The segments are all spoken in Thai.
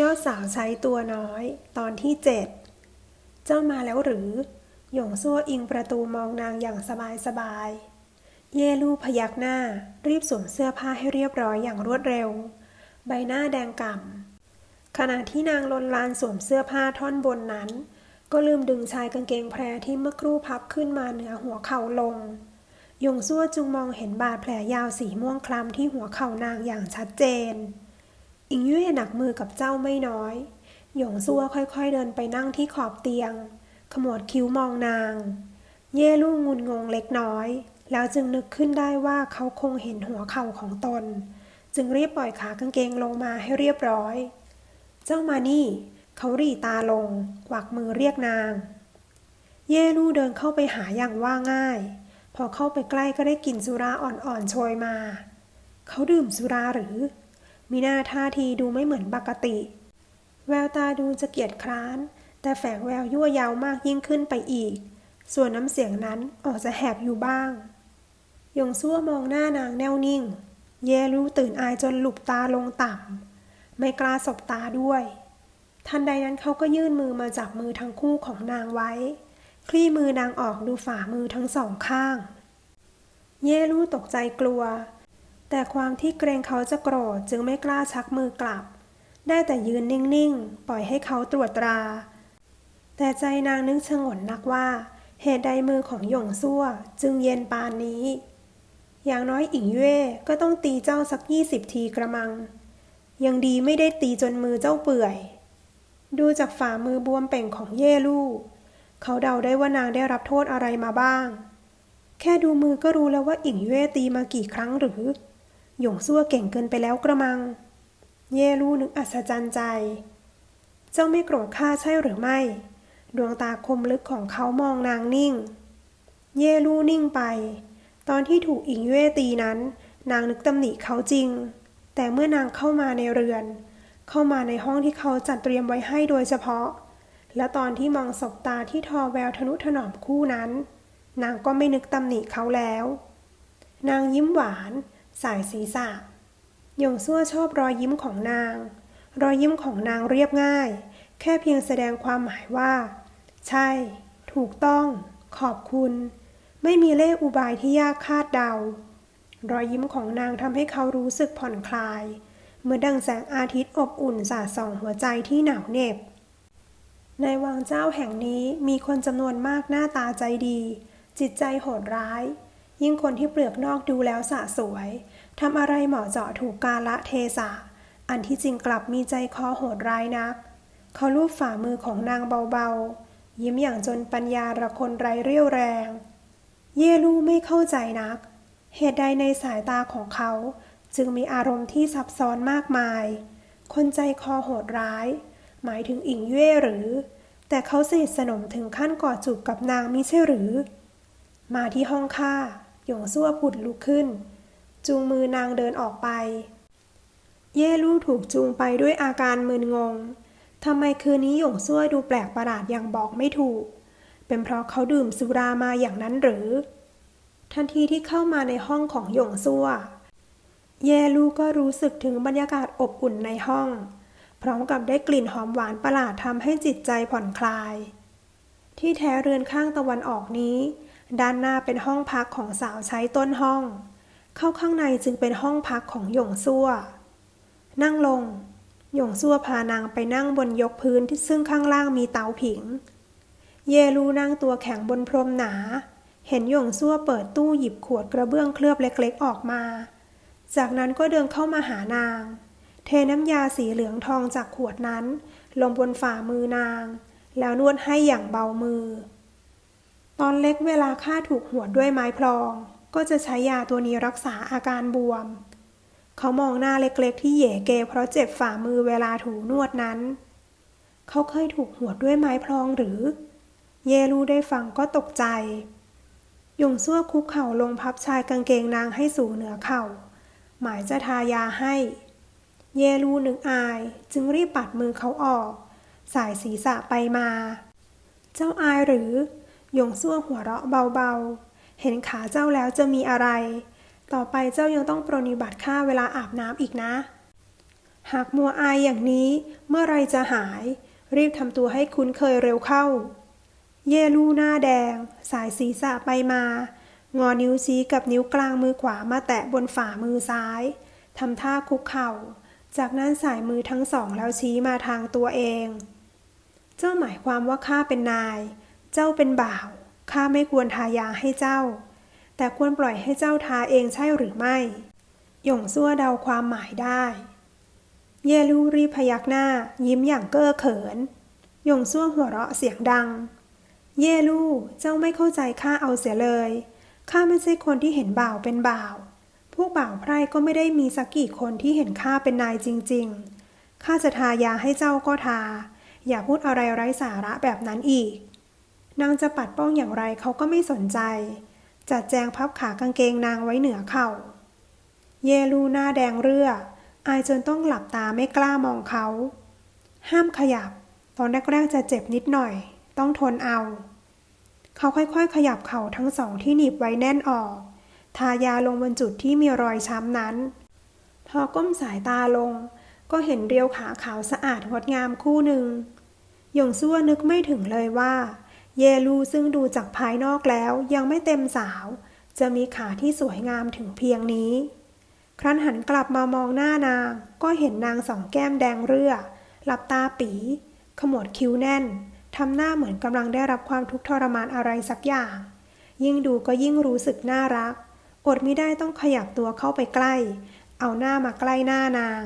ยอดสาวใช้ตัวน้อย ตอนที่เจ็ดเจ้ามาแล้วหรือ หยงซั่วอิงประตูมองนางอย่างสบายสบายๆเย่ลู่พยักหน้า รีบสวมเสื้อผ้าให้เรียบร้อยอย่างรวดเร็ว ใบหน้าแดงก่ำขณะที่นางลนลานสวมเสื้อผ้าท่อนบนนั้น ก็ลืมดึงชายกางเกงแพรที่เมื่อครู่พับขึ้นมาเหนือหัวเข่าลง หยงซั่วจึงมองเห็นบาดแผลยาวสีม่วงคล้ำที่หัวเข่านางอย่างชัดเจน อิงเย่หนักมือกับเจ้าไม่น้อย หยงซัวค่อยๆเดินไปนั่งที่ขอบเตียง ขมวดคิ้วมองนาง เย่ลู่งุนงงเล็กน้อย แล้วจึงนึกขึ้นได้ว่าเขาคงเห็นหัวเข่าของตน จึงรีบปล่อยขากางเกงลงมาให้เรียบร้อย เจ้ามานี่ เขาหรี่ตาลง กวักมือเรียกนาง เย่ลู่เดินเข้าไปหาอย่างว่าง่าย พอเข้าไปใกล้ก็ได้กลิ่นสุราอ่อนๆโชยมา เขาดื่มสุราหรือ มีหน้าท่าทีดูไม่เหมือนปกติ แววตาดูจะเกียจคร้าน แต่แฝงแววยั่วยาวมากยิ่งขึ้นไปอีก ส่วนน้ำเสียงนั้นออกจะแหบอยู่บ้าง ยงซั่วมองหน้านางแน่วนิ่ง เยรู้ตื่นอายจนหลุบตาลงต่ำไม่กล้าสบตาด้วย ทันใดนั้นเขาก็ยื่นมือมาจับมือทั้งคู่ของนางไว้ คลี่มือนางออกดูฝ่ามือทั้งสองข้าง เย่รู้ตกใจกลัว แต่ความที่เกรงเขาจะโกรธจึงไม่กล้าชักมือกลับ ได้แต่ยืนนิ่งๆ ปล่อยให้เขาตรวจตรา แต่ใจนางนึกชงนนักว่า เหตุใดมือของหยงซั่วจึงเย็นปานนี้ อย่างน้อยอิงเย่ก็ต้องตีเจ้าสักยี่สิบทีกระมัง ยังดีไม่ได้ตีจนมือเจ้าเปื่อย ดูจากฝ่ามือบวมเป่งของเย่ลู่เขาเดาได้ว่านางได้รับโทษอะไรมาบ้าง แค่ดูมือก็รู้แล้วว่าอิงเย่ตีมากี่ครั้งหรือ หยงซั่วเก่งเกินไปแล้วกระมัง เย่ลู่นึกอัศจรรย์ใจ เจ้าไม่โกรธข้าใช่หรือไม่ ดวงตาคมลึกของเขามองนางนิ่ง เย่ลู่นิ่งไป ตอนที่ถูกอิงเย่ตีนั้น นางนึกตำหนิเขาจริง แต่เมื่อนางเข้ามาในเรือน เข้ามาในห้องที่เขาจัดเตรียมไว้ให้โดยเฉพาะ และตอนที่มองสบตาที่ทอแววทนุถนอมคู่นั้น นางก็ไม่นึกตำหนิเขาแล้ว นางยิ้มหวาน สายศีรษะหยงซั่วชอบรอยยิ้มของนาง รอยยิ้มของนางเรียบง่าย แค่เพียงแสดงความหมายว่า ใช่ ถูกต้อง ขอบคุณ ไม่มีเล่อุบายที่ยากคาดเดา รอยยิ้มของนางทำให้เขารู้สึกผ่อนคลาย เหมือนดังแสงอาทิตย์อบอุ่นสาดส่องหัวใจที่หนาวเหน็บ ในวังเจ้าแห่งนี้มีคนจำนวนมากหน้าตาใจดี จิตใจโหดร้าย ยิ่งคนที่เปลือกนอกดูแล้วสะสวยทำอะไรเหมาะเจาะถูกกาละเทศะ อันที่จริงกลับมีใจคอโหดร้ายนัก เขาลูบฝ่ามือของนางเบาๆ ยิ้มอย่างจนปัญญาระคนไร้เรี่ยวแรง เยลูไม่เข้าใจนัก เหตุใดในสายตาของเขา จึงมีอารมณ์ที่ซับซ้อนมากมาย คนใจคอโหดร้าย หมายถึงอิงเย่หรือ แต่เขาสนิทสนมถึงขั้นกอดจูบกับนางมิใช่หรือ มาที่ห้องข้า หยงซั่วผุดลุกขึ้น จูงมือนางเดินออกไป เย่ลู่ถูกจูงไปด้วยอาการมึนงงทำไมคืนนี้หยงซั่วดูแปลกประหลาดอย่างบอกไม่ถูก เป็นเพราะเขาดื่มสุรามาอย่างนั้นหรือ ทันทีที่เข้ามาในห้องของหยงซั่ว เยลูก็รู้สึกถึงบรรยากาศอบอุ่นในห้อง พร้อมกับได้กลิ่นหอมหวานประหลาดทำให้จิตใจผ่อนคลาย ที่แท้เรือนข้างตะวันออกนี้ ด้านหน้าเป็นห้องพักของสาวใช้ต้นห้อง เข้าข้างในจึงเป็นห้องพักของหยงซั่ว นั่งลง หยงซั่วพานางไปนั่งบนยกพื้นที่ซึ่งข้างล่างมีเตาผิง เยลูนั่งตัวแข็งบนพรมหนา เห็นหยงซั่วเปิดตู้หยิบขวดกระเบื้องเคลือบเล็กๆออกมา จากนั้นก็เดินเข้ามาหานาง เทน้ำยาสีเหลืองทองจากขวดนั้น ลงบนฝ่ามือนาง แล้วนวดให้อย่างเบามือ ตอนเล็กเวลาข้าถูกหวดด้วยไม้พลอง ก็จะใช้ยาตัวนี้รักษาอาการบวม เขามองหน้าเล็กๆ ที่เหย่เกเพราะเจ็บฝ่ามือเวลาถูนวดนั้น เขาเคยถูกหวดด้วยไม้พลองหรือ เยลูได้ฟังก็ตกใจยงซั่วคุกเข่าลงพับชายกางเกงนางให้สูงเหนือเข่า หมายจะทายาให้ เยลูนึกอาย จึงรีบปัดมือเขาออก สายศีรษะไปมา เจ้าอายหรือ หยงซั่วหัวเราะเบาๆ เห็นขาเจ้าแล้วจะมีอะไร ต่อไปเจ้ายังต้องปรนิบัติข้าเวลาอาบน้ำอีกนะ หากมัวอายอย่างนี้เมื่อไรจะหาย รีบทำตัวให้คุ้นเคยเร็วเข้า เยลูหน้าแดง สายศีรษะไปมา งอนิ้วชี้กับนิ้วกลางมือขวามาแตะบนฝ่ามือซ้ายทำท่าคุกเข่า จากนั้นสายมือทั้งสองแล้วชี้มาทางตัวเอง เจ้าหมายความว่าข้าเป็นนาย เจ้าเป็นบ่าว ข้าไม่ควรทายาให้เจ้า แต่ควรปล่อยให้เจ้าทาเองใช่หรือไม่ หย่งซั่วเดาความหมายได้ เยลูรีพยักหน้า ยิ้มอย่างเก้อเขิน หย่งซั่วหัวเราะเสียงดัง เยลูเจ้าไม่เข้าใจข้าเอาเสียเลย ข้าไม่ใช่คนที่เห็นบ่าวเป็นบ่าว พวกบ่าวไพร่ก็ไม่ได้มีสักกี่คนที่เห็นข้าเป็นนายจริง ๆ ข้าจะทายาให้เจ้าก็ทา อย่าพูดอะไรไร้สาระแบบนั้นอีก นางจะปัดป้องอย่างไรเขาก็ไม่สนใจ จัดแจงพับขากางเกงนางไว้เหนือเข่า เยลูหน้าแดงเรือ อายจนต้องหลับตาไม่กล้ามองเขา ห้ามขยับ ตอนแรกๆจะเจ็บนิดหน่อย ต้องทนเอา เขาค่อยๆ ขยับเข่าทั้งสองที่หนีบไว้แน่นออก ทายาลงบนจุดที่มีรอยช้ำนั้น พอก้มสายตาลง ก็เห็นเรียวขาขาวสะอาดงดงามคู่หนึ่งหยงซั่วนึกไม่ถึงเลยว่า เยลูซึ่งดูจากภายนอกแล้วยังไม่เต็มสาว จะมีขาที่สวยงามถึงเพียงนี้ ครั้นหันกลับมามองหน้านาง ก็เห็นนางสองแก้มแดงเรือหลับตาปี ขมวดคิ้วแน่นทำหน้าเหมือนกำลังได้รับความทุกข์ทรมานอะไรสักอย่าง ยิ่งดูก็ยิ่งรู้สึกน่ารัก อดไม่ได้ต้องขยับตัวเข้าไปใกล้ เอาหน้ามาใกล้หน้านาง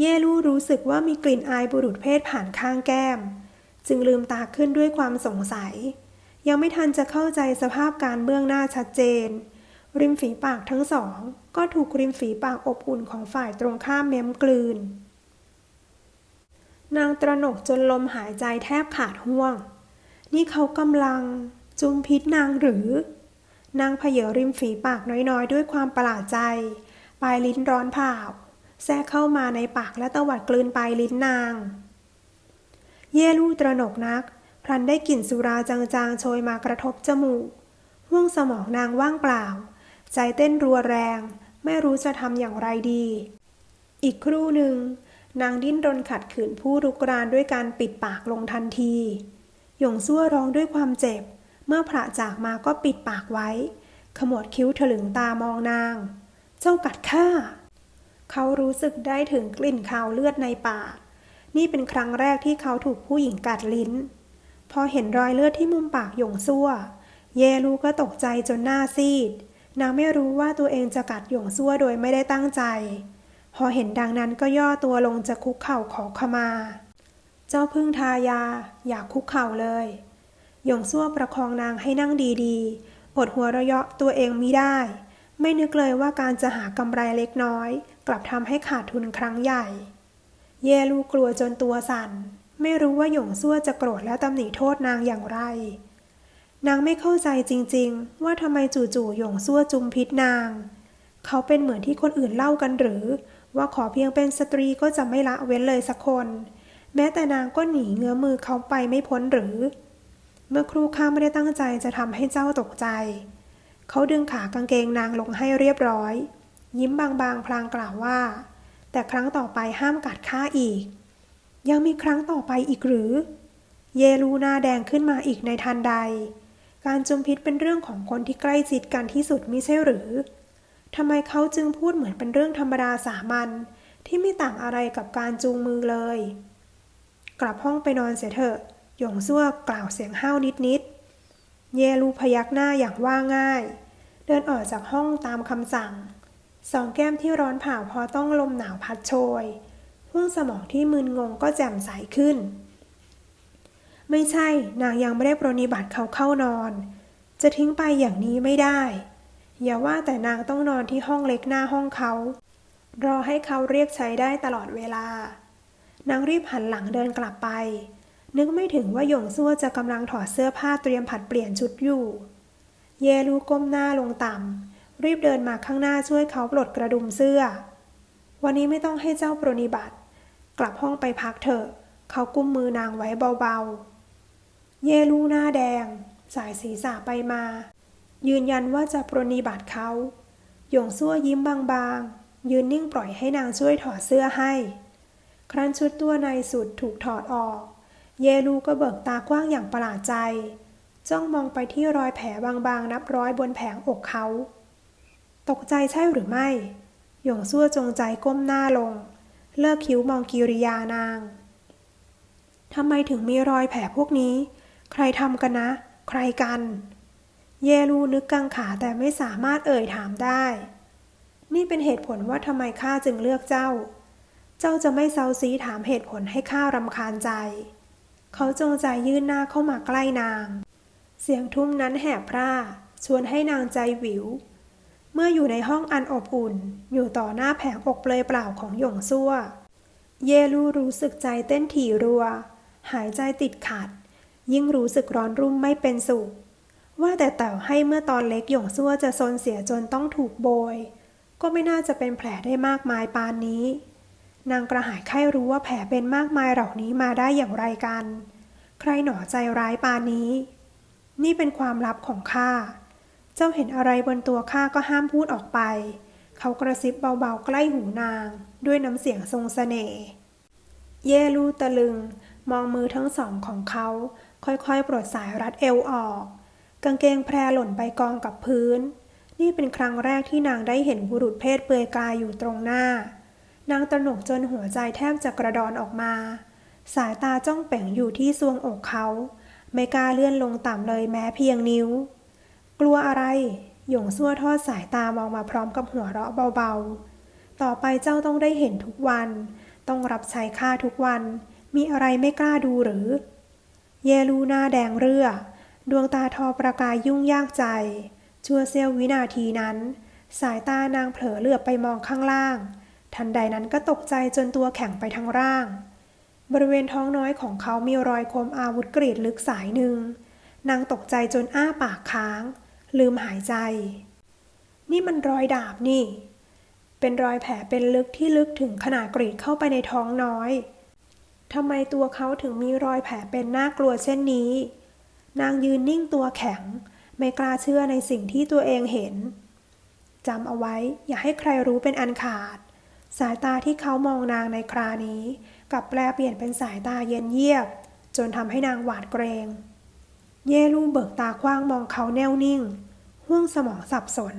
เยลูรู้สึกว่ามีกลิ่นอายบุรุษเพศผ่านข้างแก้ม จึงลืมตาขึ้นด้วยความสงสัย ยังไม่ทันจะเข้าใจสภาพการเบื้องหน้าชัดเจน ริมฝีปากทั้งสอง ก็ถูกริมฝีปากอบอุ่นของฝ่ายตรงข้ามเม้มกลืน นางตระหนกจนลมหายใจแทบขาดห่วง นี่เขากำลังจุมพิษนางหรือ นางเพเยริมฝีปากน้อยๆ ด้วยความประหลาดใจ ปลายลิ้นร้อนเผาแทรกเข้ามาในปากและตวัดกลืนปลายลิ้นนาง เย่ลูตระหนกนัก พลันได้กลิ่นสุราจางๆ โชยมากระทบจมูกห้วงสมองนางว่างเปล่า ใจเต้นรัวแรง ไม่รู้จะทำอย่างไรดี อีกครู่หนึ่ง นางดิ้นรนขัดขืนผู้รุกรานด้วยการปิดปากลงทันที หยงซั่วร้องด้วยความเจ็บ เมื่อพระจากมาก็ปิดปากไว้ ขมวดคิ้วถลึงตามองนาง เจ้ากัดข้า เขารู้สึกได้ถึงกลิ่นคาวเลือดในปาก นี่เป็นครั้งแรกที่เขาถูกผู้หญิงกัดลิ้น พอเห็นรอยเลือดที่มุมปากหยงซั่ว เยลูก็ตกใจจนหน้าซีด นางไม่รู้ว่าตัวเองจะกัดหยงซั่วโดยไม่ได้ตั้งใจ พอเห็นดังนั้นก็ย่อตัวลงจะคุกเข่าขอขมา เจ้าพึ่งทายา อย่าคุกเข่าเลย หยงซั่วประคองนางให้นั่งดีๆ อดหัวเราะเยาะตัวเองมิได้ ไม่นึกเลยว่าการจะหากำไรเล็กน้อย กลับทำให้ขาดทุนครั้งใหญ่ เยลูกลัวจนตัวสั่น ไม่รู้ว่าหยงซั่วจะโกรธและตำหนิโทษนางอย่างไร นางไม่เข้าใจจริงๆ ว่าทำไมจู่ๆหยงซั่วจุมพิษนาง เขาเป็นเหมือนที่คนอื่นเล่ากันหรือ ว่าขอเพียงเป็นสตรีก็จะไม่ละเว้นเลยสักคน แม้แต่นางก็หนีเงื้อมือเขาไปไม่พ้นหรือ เมื่อครูข้าไม่ได้ตั้งใจจะทำให้เจ้าตกใจ เขาดึงขากางเกงนางลงให้เรียบร้อย ยิ้มบางๆพลางกล่าวว่า แต่ครั้งต่อไปห้ามกัดข้าอีก ยังมีครั้งต่อไปอีกหรือ เยลูหน้าแดงขึ้นมาอีกในทันใด การจุมพิษเป็นเรื่องของคนที่ใกล้ชิดกันที่สุดมิใช่หรือทำไมเขาจึงพูดเหมือนเป็นเรื่องธรรมดาสามัญที่ไม่ต่างอะไรกับการจูงมือเลย กลับห้องไปนอนเสียเถอะ หยงซั่วกล่าวเสียงห้าวนิดๆ เยลูพยักหน้าอย่างว่าง่าย เดินออกจากห้องตามคำสั่ง สองแก้มที่ร้อนเผาพอต้องลมหนาวพัดโชยห้วงสมองที่มึนงงก็แจ่มใสขึ้น ไม่ใช่ นางยังไม่ได้ปรนนิบัติเขาเข้านอน จะทิ้งไปอย่างนี้ไม่ได้ อย่าว่าแต่นางต้องนอนที่ห้องเล็กหน้าห้องเขา รอให้เขาเรียกใช้ได้ตลอดเวลา นางรีบหันหลังเดินกลับไป นึกไม่ถึงว่าหยงซั่วจะกำลังถอดเสื้อผ้าเตรียมผัดเปลี่ยนชุดอยู่ เยลูก้มหน้าลงต่ำ รีบเดินมาข้างหน้าช่วยเขาปลดกระดุมเสื้อ วันนี้ไม่ต้องให้เจ้าปรนิบัติ กลับห้องไปพักเถอะ เขากุมมือนางไว้เบาๆ เยลูหน้าแดง สายศีรษะไปมา ยืนยันว่าจะปรนนิบัติเขาหยงซั่วยิ้มบางๆ ยืนนิ่งปล่อยให้นางช่วยถอดเสื้อให้ ครั้นชุดตัวในสุดถูกถอดออก เยลูก็เบิกตากว้างอย่างประหลาดใจ จ้องมองไปที่รอยแผลบางๆ นับร้อยบนแผงอกเขา ตกใจใช่หรือไม่ หยงซั่วจงใจก้มหน้าลง เลิกคิ้วมองกิริยานาง ทำไมถึงมีรอยแผลพวกนี้ ใครทำกันนะ ใครกัน เยลูนึกกังขาแต่ไม่สามารถเอ่ยถามได้ นี่เป็นเหตุผลว่าทำไมข้าจึงเลือกเจ้า เจ้าจะไม่เซาซีถามเหตุผลให้ข้ารำคาญใจ เขาจงใจยื่นหน้าเข้ามาใกล้นาง เสียงทุ้มนั้นแหบพร่าชวนให้นางใจหวิว เมื่ออยู่ในห้องอันอบอุ่น อยู่ต่อหน้าแผงอกเปลยเปล่าของหยงซั่ว เยลูรู้สึกใจเต้นถี่รัว หายใจติดขัด ยิ่งรู้สึกร้อนรุ่มไม่เป็นสุข ว่าแต่แต่ให้เมื่อตอนเล็กหยงซั่วจะซนเสียจนต้องถูกโบย ก็ไม่น่าจะเป็นแผลได้มากมายปานนี้ นางกระหายไข้รู้ว่าแผลเป็นมากมายเหล่านี้มาได้อย่างไรกัน ใครหนอใจร้ายปานนี้ นี่เป็นความลับของข้า เจ้าเห็นอะไรบนตัวข้าก็ห้ามพูดออกไป เขากระซิบเบาๆใกล้หูนาง ด้วยน้ำเสียงทรงเสน่ห์เยลูตะลึง มองมือทั้งสองของเขา ค่อยๆ ปลดสายรัดเอวออก กางเกงแพรหล่นไปกองกับพื้น นี่เป็นครั้งแรกที่นางได้เห็นบุรุษเพศเปลือยกายอยู่ตรงหน้า นางตระหนกจนหัวใจแทบจะกระดอนออกมา สายตาจ้องเป่งอยู่ที่ซวงอกเขา ไม่กล้าเลื่อนลงต่ำเลยแม้เพียงนิ้ว กลัวอะไร หยงซั่วทอดสายตามองมาพร้อมกับหัวเราะเบาๆ ต่อไปเจ้าต้องได้เห็นทุกวัน ต้องรับใช้ข้าทุกวัน มีอะไรไม่กล้าดูหรือ เยลูหน้าแดงเรือ ดวงตาทอประกายยุ่งยากใจ ชั่วเสี้ยววินาทีนั้น สายตานางเผลอเหลือบไปมองข้างล่าง ทันใดนั้นก็ตกใจจนตัวแข็งไปทั้งร่าง บริเวณท้องน้อยของเขามีรอยคมอาวุธกรีดลึกสายหนึ่งนางตกใจจนอ้าปากค้าง ลืมหายใจ นี่มันรอยดาบนี่ เป็นรอยแผลเป็นลึกที่ลึกถึงขนาดกรีดเข้าไปในท้องน้อยทำไมตัวเขาถึงมีรอยแผลเป็นน่ากลัวเช่นนี้ นางยืนนิ่งตัวแข็ง ไม่กล้าเชื่อในสิ่งที่ตัวเองเห็นจำเอาไว้อย่าให้ใครรู้เป็นอันขาด สายตาที่เขามองนางในครานี้กลับแปลเปลี่ยนเป็นสายตาเย็นเยียบ จนทำให้นางหวาดเกรง เยลูเบิกตาคว้างมองเขาแน่วนิ่ง ห่วงสมองสับสน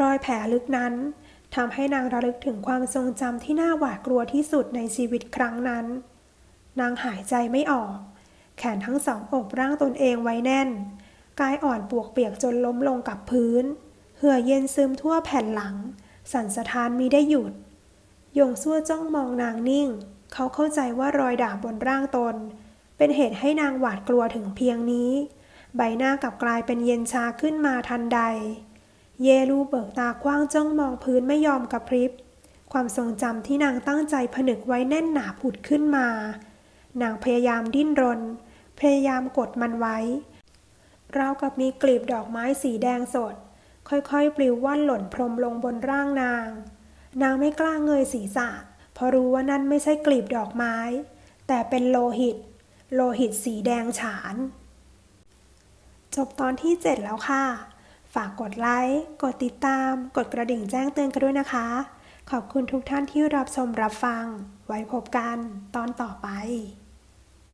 รอยแผลลึกนั้นทำให้นางระลึกถึงความทรงจำที่น่าหวาดกลัวที่สุดในชีวิตครั้งนั้น นางหายใจไม่ออก แขนทั้งสองอบร่างตนเองไว้แน่น กายอ่อนปวกเปียกจนล้มลงกับพื้น เหื่อเย็นซึมทั่วแผ่นหลัง สั่นสะท้านมีได้หยุด ยงซั่วจ้องมองนางนิ่ง เขาเข้าใจว่ารอยด่าบนร่างตน เป็นเหตุให้นางหวาดกลัวถึงเพียงนี้ ใบหน้ากลับกลายเป็นเย็นชาขึ้นมาทันใด เยลูเบิกตากว้างจ้องมองพื้นไม่ยอมกระพริบ ความทรงจำที่นางตั้งใจผนึกไว้แน่นหนาผุดขึ้นมา นางพยายามดิ้นรน พยายามกดมันไว้ราวกับมีกลีบดอกไม้สีแดงสด ค่อยๆ ปลิวว่อนหล่นพรมลงบนร่างนาง นางไม่กล้าเงยศีรษะ เพราะรู้ว่านั่นไม่ใช่กลีบดอกไม้ แต่เป็นโลหิต โลหิตสีแดงฉาน จบตอนที่ 7 แล้วค่ะ ฝากกดไลค์ กดติดตาม กดกระดิ่งแจ้งเตือนกันด้วยนะคะ ขอบคุณทุกท่านที่รับชมรับฟัง ไว้พบกันตอนต่อไป